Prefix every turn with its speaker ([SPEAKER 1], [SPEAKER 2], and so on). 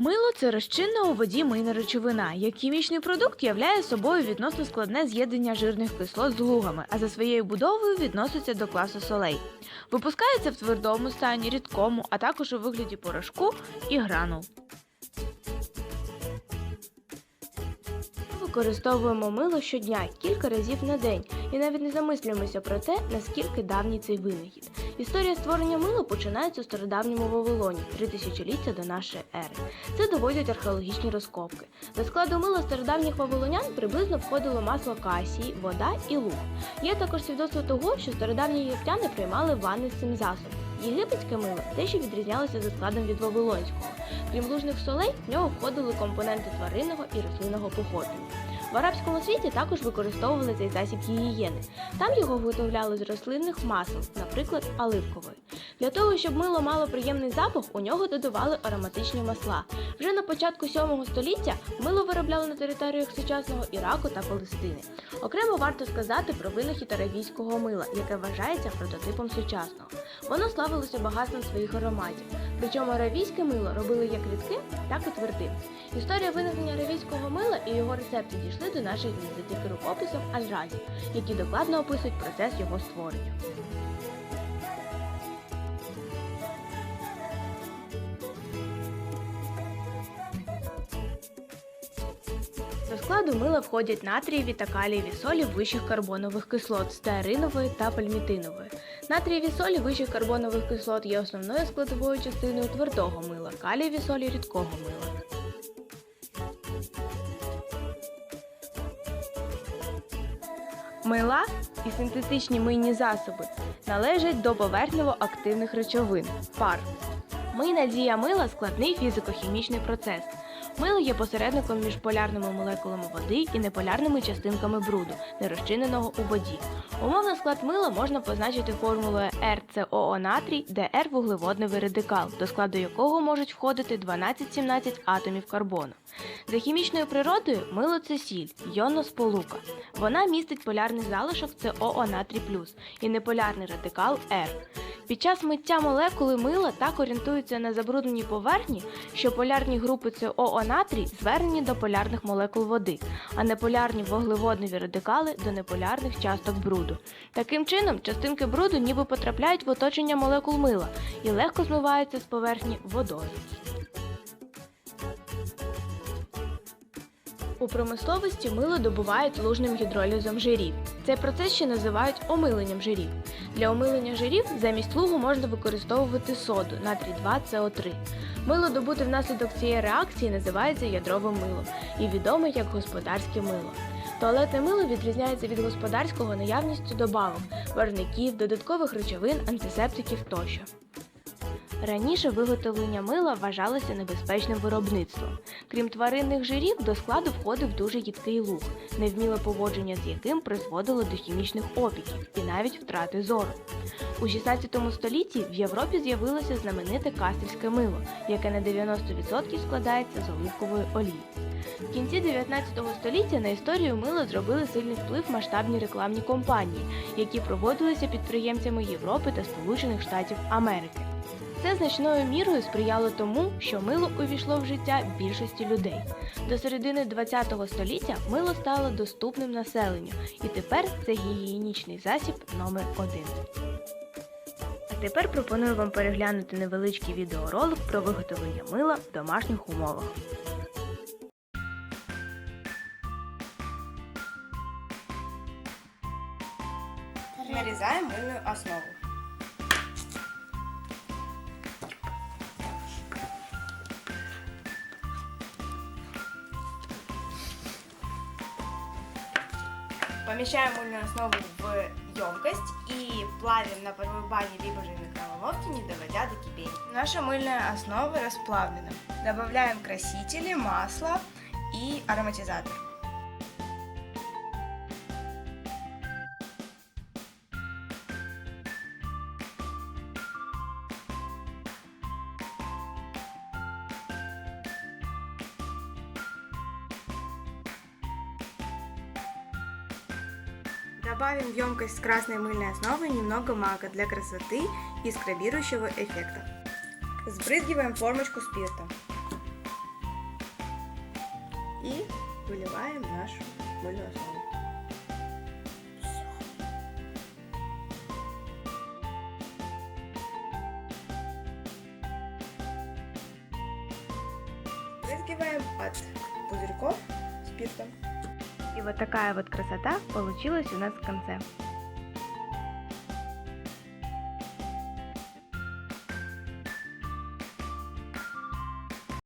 [SPEAKER 1] Мило це розчинна у воді мийна речовина. Як хімічний продукт являє собою відносно складне з'єднання жирних кислот з лугами, а за своєю будовою відноситься до класу солей. Випускається в твердому стані, рідкому, а також у вигляді порошку і гранул.
[SPEAKER 2] Використовуємо мило щодня кілька разів на день і навіть не замислюємося про те, наскільки давній цей винахід. Історія створення мила починається у стародавньому Вавилоні, три тисячоліття до нашої ери. Це доводять археологічні розкопки. До складу мила стародавніх вавилонян приблизно входило масло касії, вода і луг. Є також свідоцтво того, що стародавні єгиптяни приймали ванни з цим засобом. Єгипетське мило дещо відрізнялося за складом від вавилонського. Крім лужних солей, в нього входили компоненти тваринного і рослинного походження. В арабському світі також використовували цей засіб гігієни. Там його виготовляли з рослинних масел, наприклад, оливкової. Для того, щоб мило мало приємний запах, у нього додавали ароматичні масла. Вже на початку 7 століття мило виробляли на територіях сучасного Іраку та Палестини. Окремо варто сказати про винахід аравійського мила, яке вважається прототипом сучасного. Воно славилося багатством своїх ароматів. Причому аравійське мило робили як рідким, так і твердим. Історія виникнення аравійського мила і його рецепти дійшли до наших днів завдяки рукописам Аль-Разі, які докладно описують процес його створення. До складу мила входять натрієві та калієві солі вищих карбонових кислот стеаринової та пальмітинової. Натрієві солі вищих карбонових кислот є основною складовою частиною твердого мила, калієві солі рідкого мила. Мила і синтетичні мийні засоби належать до поверхнево-активних речовин пар. Мийна дія мила складний фізико-хімічний процес. Мило є посередником між полярними молекулами води і неполярними частинками бруду, не розчиненого у воді. Умовно склад мила можна позначити формулою RCOO натрій, де R – вуглеводневий радикал, до складу якого можуть входити 12-17 атомів карбону. За хімічною природою мило це сіль, йонна сполука. Вона містить полярний залишок СОО натрій плюс і неполярний радикал R. Під час миття молекули мила так орієнтуються на забрудненій поверхні, що полярні групи СОО натрій звернені до полярних молекул води, а неполярні вуглеводневі радикали до неполярних часток бруду. Таким чином, частинки бруду ніби потрапляють в оточення молекул мила і легко змиваються з поверхні водою. У промисловості мило добувають лужним гідролізом жирів. Цей процес ще називають омиленням жирів. Для омилення жирів замість лугу можна використовувати соду натрій 2СО3. Мило добути внаслідок цієї реакції називається ядровим милом і відоме як господарське мило. Туалетне мило відрізняється від господарського наявністю добавок, варників, додаткових речовин, антисептиків тощо. Раніше виготовлення мила вважалося небезпечним виробництвом. Крім тваринних жирів, до складу входив дуже їдкий луг, невміле поводження з яким призводило до хімічних опіків і навіть втрати зору. У 16 столітті в Європі з'явилося знамените кастельське мило, яке на 90% складається з оливкової олії. В кінці 19 століття на історію мила зробили сильний вплив масштабні рекламні кампанії, які проводилися підприємцями Європи та Сполучених Штатів Америки. Це значною мірою сприяло тому, що мило увійшло в життя більшості людей. До середини ХХ століття мило стало доступним населенню, і тепер це гігієнічний засіб номер один. А тепер пропоную вам переглянути невеличкий відеоролик про виготовлення мила в домашніх умовах.
[SPEAKER 3] Нарезаем мыльную основу. Помещаем мыльную основу в емкость и плавим на бане либо же микроволновке, не доводя до кипения. Наша мыльная основа расплавлена. Добавляем красители, масло и ароматизатор. Добавим в емкость с красной мыльной основой немного мака для красоты и скрабирующего эффекта. Сбрызгиваем формочку спиртом. и выливаем нашу мыльную основу. Брызгиваем от пузырьков спиртом.
[SPEAKER 1] И вот такая вот красота получилась у нас в конце.